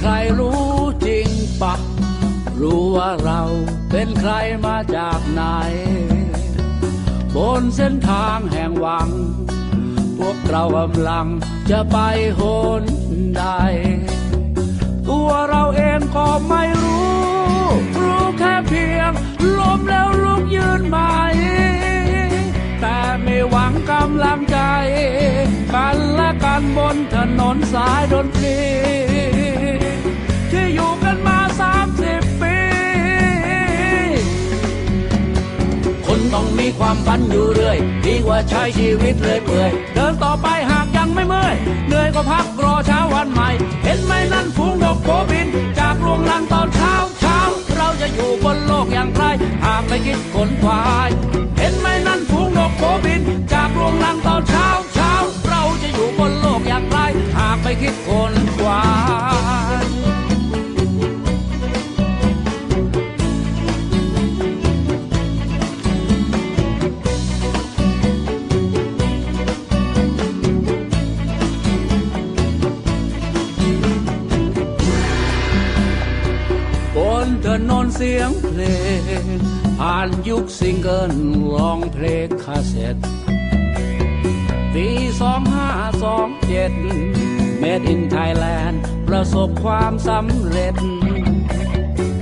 ใครรู้จริงปะรู้ว่าเราเป็นใครมาจากไหน บนเส้นทางแห่งหวัง พวกเรากำลังจะไปโหนใด ตัวเราเองก็ไม่รู้ รู้แค่เพียงล้มแล้วลุกยืนใหม่แต่ไม่หวังกำลังใจ กันและกันบนถนนสายดนตรี ต้องมีความฝันอยู่เรื่อย ดีกว่าใช้ชีวิตเลยเปื่อย เดินต่อไปหากยังไม่เมื่อยเหนื่อยก็พักรอเช้าวันใหม่ เห็นไหมนั่นฝูงนกโกบิน จากลวงลังตอนเช้าเช้า เราจะอยู่บนโลกอย่างไรหากไม่คิดขนควาย เห็นไหมนั่นฝูงนกโกบิน จากลวงลังตอนเช้าเช้า เราจะอยู่บนโลกอย่างไรหากไม่คิดขนควาย นนนเสียงเพลง ผ่านยุคซิงเกิลร้องเพลงคาเซ็ตปีสองห้าสองเจ็ด Made in Thailand ประสบความสำเร็จ